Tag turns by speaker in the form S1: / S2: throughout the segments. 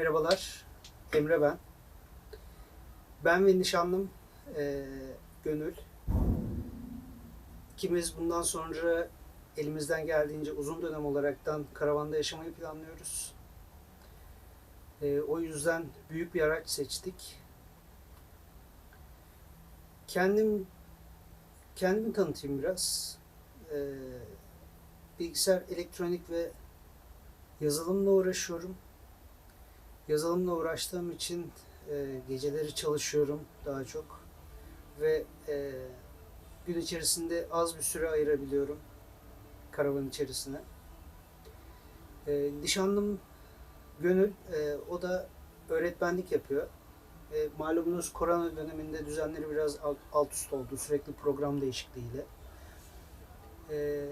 S1: Merhabalar, Emre ben. Ben ve nişanlım eee, Gönül. İkimiz bundan sonra elimizden geldiğince uzun dönem olaraktan karavanda yaşamayı planlıyoruz. Eee, o yüzden büyük bir araç seçtik. Kendim kendimi tanıtayım biraz. Eee, bilgisayar, elektronik ve yazılımla uğraşıyorum. Yazılımla uğraştığım için e, geceleri çalışıyorum daha çok ve e, gün içerisinde az bir süre ayırabiliyorum karavan içerisine. E, nişanlım Gönül, e, o da öğretmenlik yapıyor. E, malumunuz korona döneminde düzenleri biraz alt, alt üst oldu sürekli program değişikliğiyle. E,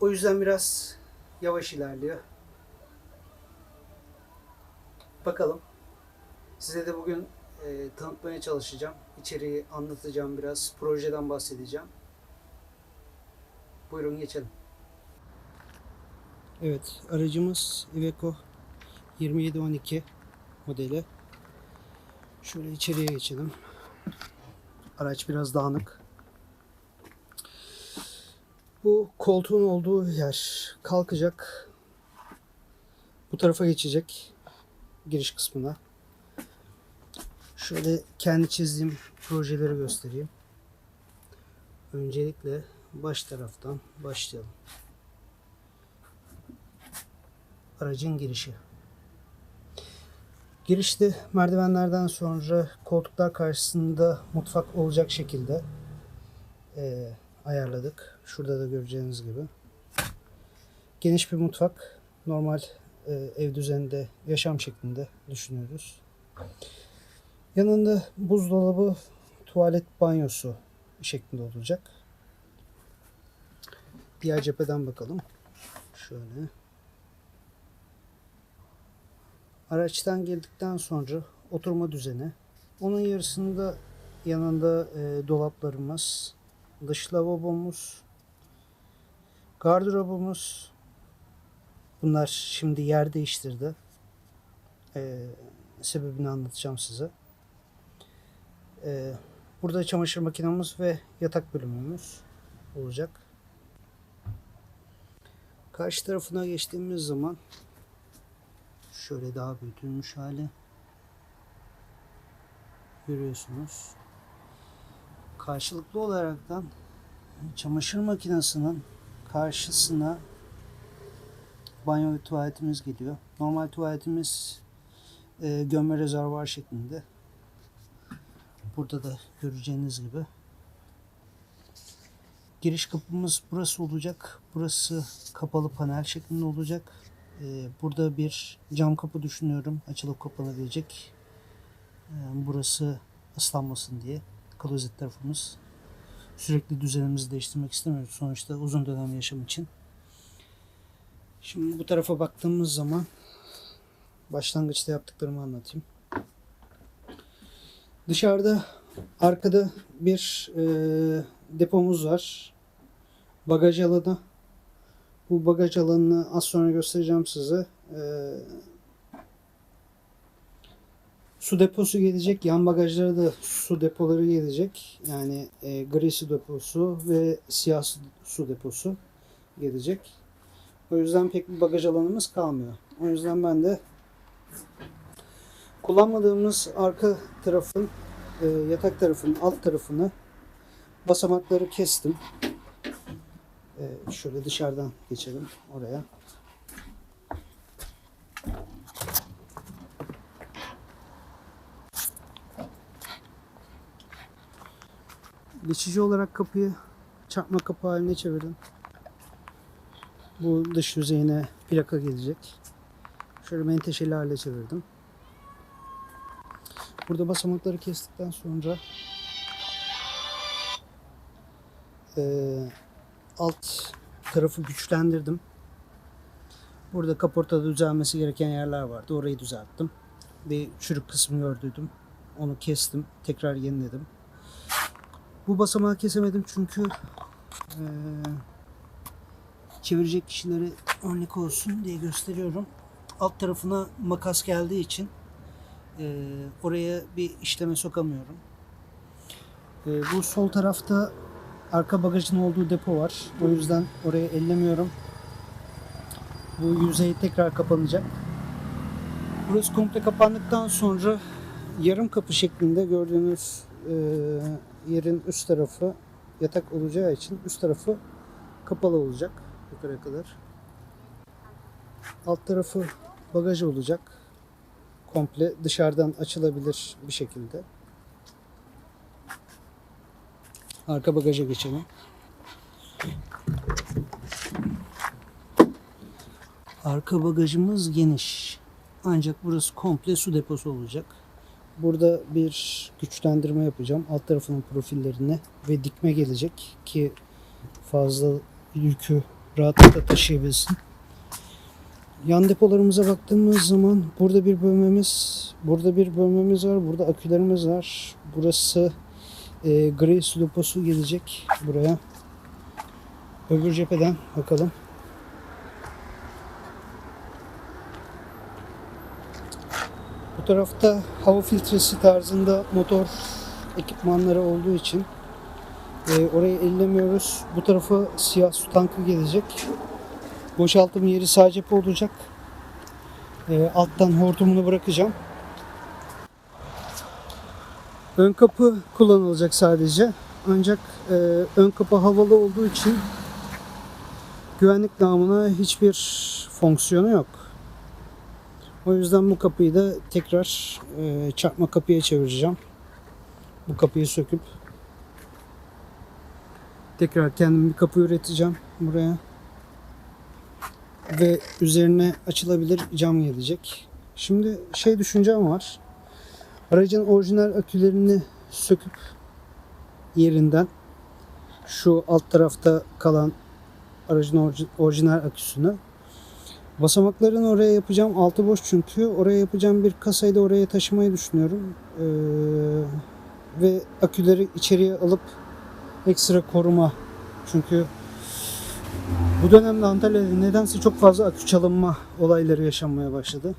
S1: o yüzden biraz yavaş ilerliyor. Bakalım. Size de bugün e, tanıtmaya çalışacağım. İçeriği anlatacağım biraz. Projeden bahsedeceğim. Buyurun geçelim. Evet, aracımız Iveco 2712 modeli. Şöyle içeriye geçelim. Araç biraz dağınık. Bu koltuğun olduğu yer kalkacak. Bu tarafa geçecek giriş kısmına. Şöyle kendi çizdiğim projeleri göstereyim. Öncelikle baş taraftan başlayalım. Aracın girişi. Girişte merdivenlerden sonra koltuklar karşısında mutfak olacak şekilde eee, ayarladık. Şurada da göreceğiniz gibi. Geniş bir mutfak. Normal e, ev düzeninde yaşam şeklinde düşünüyoruz. Yanında buzdolabı, tuvalet banyosu şeklinde olacak. Diğer cepheden bakalım. Şöyle. Araçtan girdikten sonra oturma düzeni. Onun yarısında yanında e, dolaplarımız, dış lavabomuz, gardırobumuz, Bunlar şimdi yer değiştirdi. Ee, sebebini anlatacağım size. Ee, burada çamaşır makinamız ve yatak bölümümüz olacak. Karşı tarafına geçtiğimiz zaman şöyle daha büyütülmüş hali görüyorsunuz. Karşılıklı olaraktan çamaşır makinesinin karşısına banyo ve tuvaletimiz geliyor. Normal tuvaletimiz e, gömme rezervuar şeklinde. Burada da göreceğiniz gibi. Giriş kapımız burası olacak. Burası kapalı panel şeklinde olacak. E, burada bir cam kapı düşünüyorum. Açılıp kapanabilecek. E, burası ıslanmasın diye. Klozet tarafımız. Sürekli düzenimizi değiştirmek istemiyoruz. Sonuçta uzun dönem yaşam için. Şimdi bu tarafa baktığımız zaman başlangıçta yaptıklarımı anlatayım. Dışarıda arkada bir e, depomuz var. Bagaj alanı. Bu bagaj alanını az sonra göstereceğim size. E, su deposu gelecek. Yan bagajlara da su depoları gelecek. Yani e, gri su deposu ve siyah su- su deposu gelecek. O yüzden pek bir bagaj alanımız kalmıyor. O yüzden ben de kullanmadığımız arka tarafın e, yatak tarafının alt tarafını basamakları kestim. E, şöyle dışarıdan geçelim oraya. Geçici olarak kapıyı çarpma kapı haline çevirdim. Bu dış yüzeyine plaka gelecek. Şöyle menteşeli hale çevirdim. Burada basamakları kestikten sonra eee, alt tarafı güçlendirdim. Burada kaportada düzelmesi gereken yerler vardı. Orayı düzelttim. Bir çürük kısmı gördüydüm. Onu kestim. Tekrar yeniledim. Bu basamağı kesemedim çünkü eee çevirecek kişileri örnek olsun diye gösteriyorum. alt tarafına makas geldiği için e, oraya bir işleme sokamıyorum. E, bu sol tarafta arka bagajın olduğu depo var. O yüzden oraya ellemiyorum. Bu yüzey tekrar kapanacak. Burası komple kapandıktan sonra yarım kapı şeklinde gördüğünüz e, yerin üst tarafı yatak olacağı için üst tarafı kapalı olacak yukarı kadar. Alt tarafı bagaj olacak. Komple dışarıdan açılabilir bir şekilde. Arka bagaja geçelim. Arka bagajımız geniş. Ancak burası komple su deposu olacak. Burada bir güçlendirme yapacağım. Alt tarafının profillerine ve dikme gelecek ki fazla yükü rahatlıkla taşıyabilsin. Yan depolarımıza baktığımız zaman burada bir bölmemiz, burada bir bölmemiz var, burada akülerimiz var. Burası e, gri su deposu gelecek buraya. Öbür cepheden bakalım. Bu tarafta hava filtresi tarzında motor ekipmanları olduğu için e, orayı ellemiyoruz. Bu tarafa siyah su tankı gelecek. Boşaltım yeri sağ cephe olacak. E, alttan hortumunu bırakacağım. Ön kapı kullanılacak sadece. Ancak e, ön kapı havalı olduğu için güvenlik namına hiçbir fonksiyonu yok. O yüzden bu kapıyı da tekrar e, çarpma kapıya çevireceğim. Bu kapıyı söküp tekrar kendim bir kapı üreteceğim buraya. Ve üzerine açılabilir cam gelecek. Şimdi şey düşüncem var. Aracın orijinal akülerini söküp yerinden şu alt tarafta kalan aracın orijinal aküsünü Basamakların oraya yapacağım. Altı boş çünkü. Oraya yapacağım bir kasayı da oraya taşımayı düşünüyorum. Ee, ve aküleri içeriye alıp ekstra koruma. Çünkü bu dönemde Antalya'da nedense çok fazla akü çalınma olayları yaşanmaya başladı.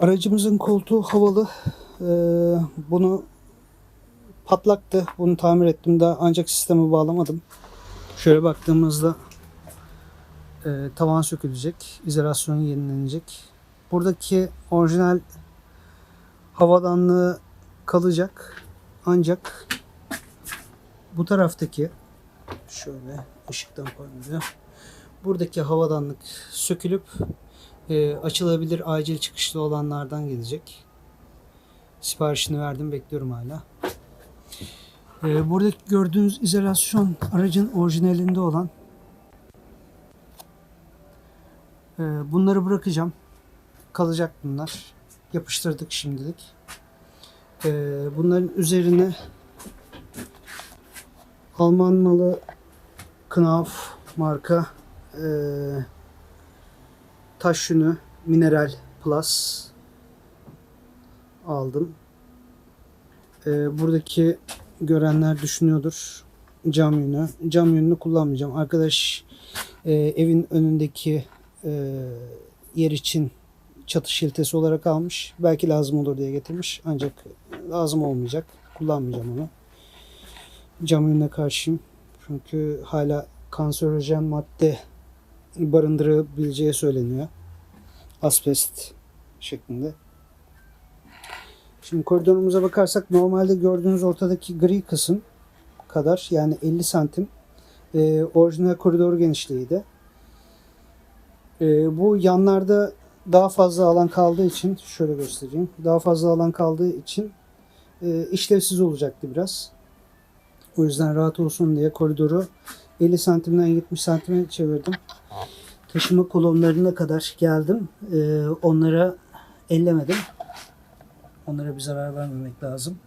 S1: Aracımızın koltuğu havalı. Ee, bunu patlaktı. Bunu tamir ettim daha ancak sisteme bağlamadım. Şöyle baktığımızda e, tavan sökülecek, izolasyon yenilenecek. Buradaki orijinal havadanlığı kalacak. Ancak bu taraftaki şöyle ışıktan parlıyor. Buradaki havadanlık sökülüp e, açılabilir acil çıkışlı olanlardan gelecek. Siparişini verdim bekliyorum hala. E, buradaki gördüğünüz izolasyon aracın orijinalinde olan Ee, bunları bırakacağım. Kalacak bunlar. Yapıştırdık şimdilik. Ee, bunların üzerine Alman malı Knauf marka e, taş yünü Mineral Plus aldım. Ee, buradaki görenler düşünüyordur. Cam yünü. Cam yününü kullanmayacağım. Arkadaş e, evin önündeki e, yer için çatı şiltesi olarak almış. Belki lazım olur diye getirmiş. Ancak lazım olmayacak. Kullanmayacağım onu. Cam ürüne karşıyım. Çünkü hala kanserojen madde barındırabileceği söyleniyor. Asbest şeklinde. Şimdi koridorumuza bakarsak normalde gördüğünüz ortadaki gri kısım kadar yani 50 santim e, orijinal koridor genişliğiydi. Ee, bu yanlarda daha fazla alan kaldığı için şöyle göstereyim. Daha fazla alan kaldığı için e, işlevsiz olacaktı biraz. O yüzden rahat olsun diye koridoru 50 santimden 70 santime çevirdim. Taşıma kolonlarına kadar geldim. Ee, onlara ellemedim. Onlara bir zarar vermemek lazım.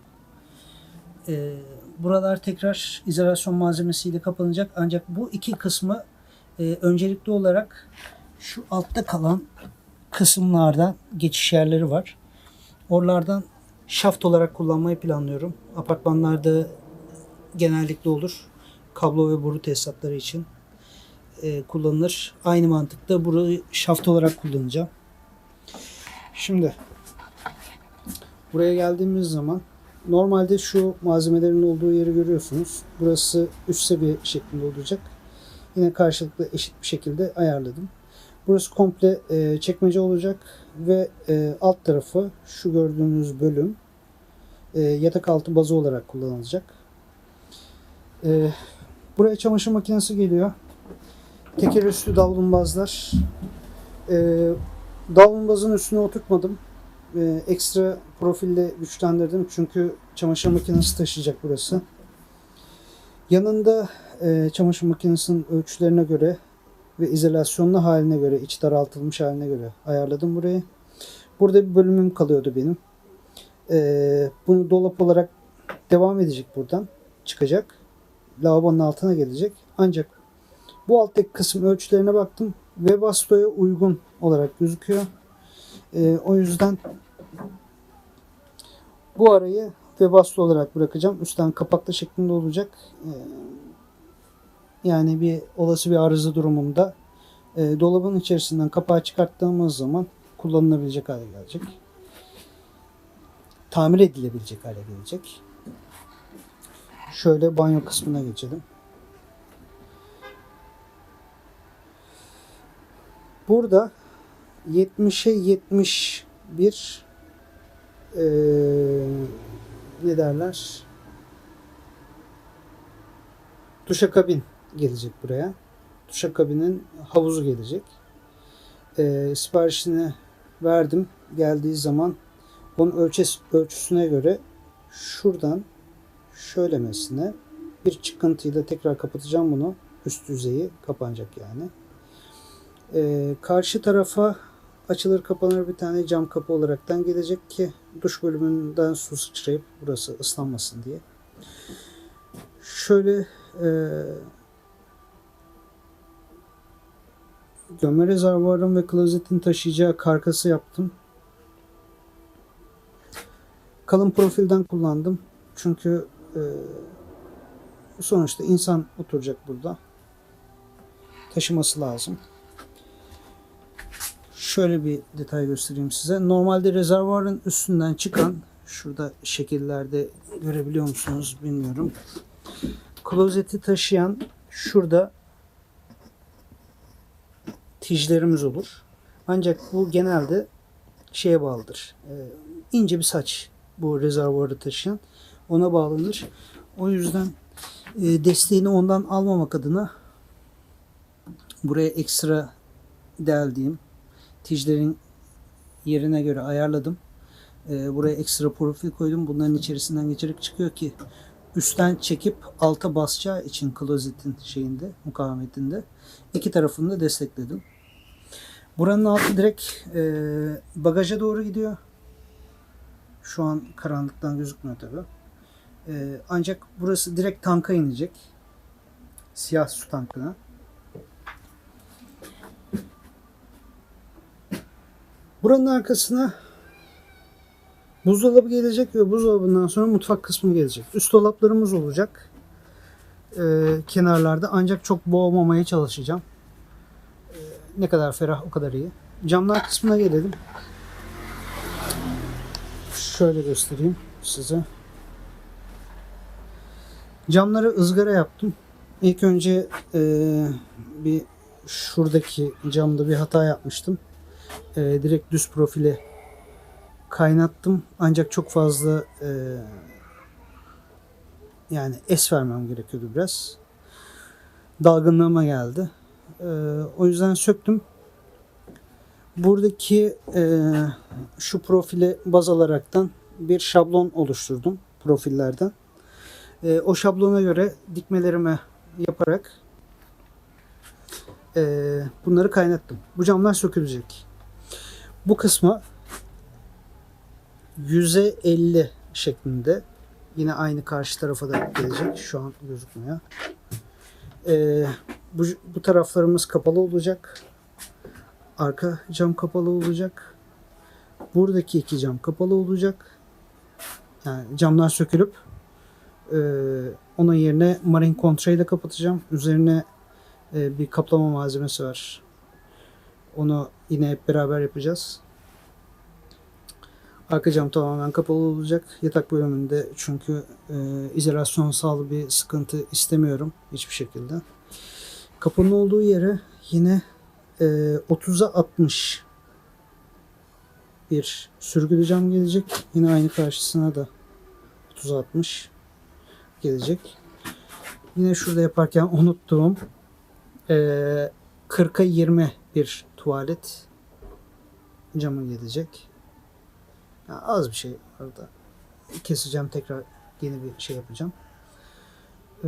S1: Ee, buralar tekrar izolasyon malzemesiyle kapanacak. Ancak bu iki kısmı e, öncelikli olarak şu altta kalan kısımlarda geçiş yerleri var. Oralardan şaft olarak kullanmayı planlıyorum. Apartmanlarda genellikle olur. Kablo ve boru tesisatları için. e, kullanılır. Aynı mantıkta burayı şaft olarak kullanacağım. Şimdi buraya geldiğimiz zaman normalde şu malzemelerin olduğu yeri görüyorsunuz. Burası üst seviye şeklinde olacak. Yine karşılıklı eşit bir şekilde ayarladım. Burası komple e, çekmece olacak ve e, alt tarafı şu gördüğünüz bölüm e, yatak altı bazı olarak kullanılacak. E, buraya çamaşır makinesi geliyor. Teker üstü davlumbazlar. E, davlumbazın üstüne oturtmadım. E, ekstra profille güçlendirdim çünkü çamaşır makinesi taşıyacak burası. Yanında e, çamaşır makinesinin ölçülerine göre ve izolasyonlu haline göre, iç daraltılmış haline göre ayarladım burayı. Burada bir bölümüm kalıyordu benim. Ee, bunu dolap olarak devam edecek buradan. Çıkacak. Lavabonun altına gelecek. Ancak bu alttaki kısım ölçülerine baktım. Webasto'ya uygun olarak gözüküyor. Ee, o yüzden bu arayı Webasto olarak bırakacağım. Üstten kapaklı şeklinde olacak. Ee, yani bir olası bir arıza durumunda e, dolabın içerisinden kapağı çıkarttığımız zaman kullanılabilecek hale gelecek. Tamir edilebilecek hale gelecek. Şöyle banyo kısmına geçelim. Burada 70'e 71 eee ne derler? Duşakabin gelecek buraya. Duşakabinin havuzu gelecek. Ee, siparişini verdim. Geldiği zaman onun ölçüs, ölçüsüne göre şuradan şöylemesine bir çıkıntıyla tekrar kapatacağım bunu. Üst yüzeyi kapanacak yani. Ee, karşı tarafa açılır kapanır bir tane cam kapı olaraktan gelecek ki duş bölümünden su sıçrayıp burası ıslanmasın diye. Şöyle e, gömme rezervuarın ve klozetin taşıyacağı karkası yaptım. Kalın profilden kullandım. Çünkü e, sonuçta insan oturacak burada. Taşıması lazım. Şöyle bir detay göstereyim size. Normalde rezervuarın üstünden çıkan şurada şekillerde görebiliyor musunuz bilmiyorum. Klozeti taşıyan şurada tijlerimiz olur. Ancak bu genelde şeye bağlıdır. Ee, ince bir saç bu rezervuarı taşıyan ona bağlanır. O yüzden e, desteğini ondan almamak adına buraya ekstra deldiğim tijlerin yerine göre ayarladım. Ee, buraya ekstra profil koydum. Bunların içerisinden geçerek çıkıyor ki üstten çekip alta basacağı için klozetin şeyinde, mukavemetinde iki tarafını da destekledim. Buranın altı direkt e, bagaja doğru gidiyor. Şu an karanlıktan gözükmüyor tabi. E, ancak burası direkt tanka inecek. Siyah su tankına. Buranın arkasına buzdolabı gelecek ve buzdolabından sonra mutfak kısmı gelecek. Üst dolaplarımız olacak. Ee, kenarlarda ancak çok boğmamaya çalışacağım. Ne kadar ferah o kadar iyi. Camlar kısmına gelelim. Şöyle göstereyim size. Camları ızgara yaptım. İlk önce e, bir şuradaki camda bir hata yapmıştım. E, direkt düz profile kaynattım. Ancak çok fazla e, yani es vermem gerekiyordu biraz. Dalgınlığıma geldi. E, o yüzden söktüm. Buradaki e, şu profile baz alaraktan bir şablon oluşturdum profillerden. E, o şablona göre dikmelerimi yaparak e, bunları kaynattım. Bu camlar sökülecek. Bu kısma 100'e 50 şeklinde yine aynı karşı tarafa da gelecek. Şu an gözükmüyor. Ee, bu, bu taraflarımız kapalı olacak. Arka cam kapalı olacak. Buradaki iki cam kapalı olacak. Yani camlar sökülüp e, onun yerine marine kontrayla kapatacağım. Üzerine e, bir kaplama malzemesi var. Onu yine hep beraber yapacağız. Arka cam tamamen kapalı olacak. Yatak bölümünde çünkü e, izolasyonsal bir sıkıntı istemiyorum hiçbir şekilde. Kapının olduğu yere yine e, 30'a 60 bir sürgülü cam gelecek. Yine aynı karşısına da 30'a 60 gelecek. Yine şurada yaparken unuttuğum e, 40'a 20 bir tuvalet camı gelecek. Ya az bir şey orada. Keseceğim tekrar yeni bir şey yapacağım. Ee,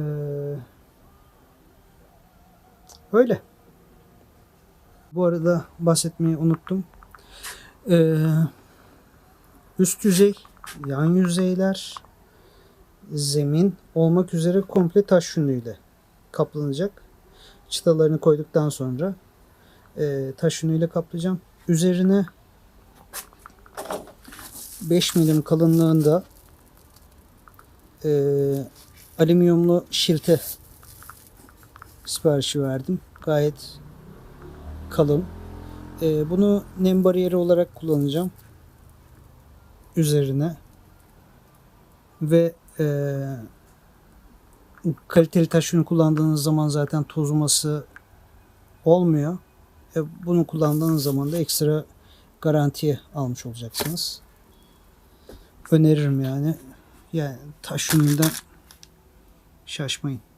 S1: öyle. Bu arada bahsetmeyi unuttum. Ee, üst yüzey, yan yüzeyler, zemin olmak üzere komple taş yünüyle kaplanacak. Çıtalarını koyduktan sonra e, taş yünüyle kaplayacağım. Üzerine 5 milim kalınlığında e, alüminyumlu şilte siparişi verdim. Gayet kalın. E, bunu nem bariyeri olarak kullanacağım. Üzerine ve e, kaliteli taş ürünü kullandığınız zaman zaten tozulması olmuyor. E, bunu kullandığınız zaman da ekstra garantiye almış olacaksınız. Öneririm yani. Yani taş ürününden şaşmayın.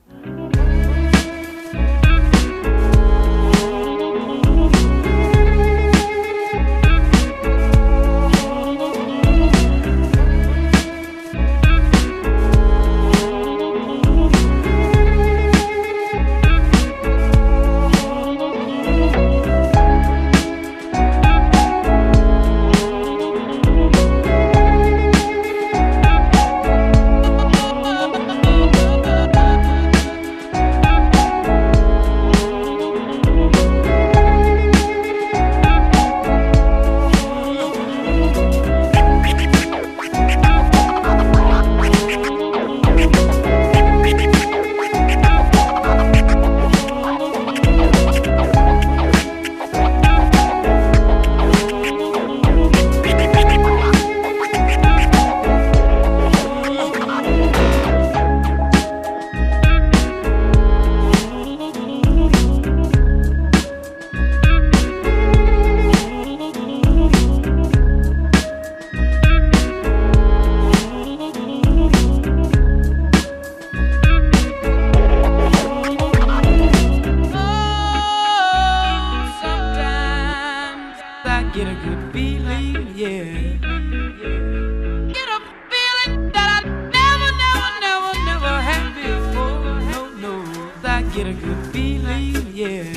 S2: I get a good feeling, yeah.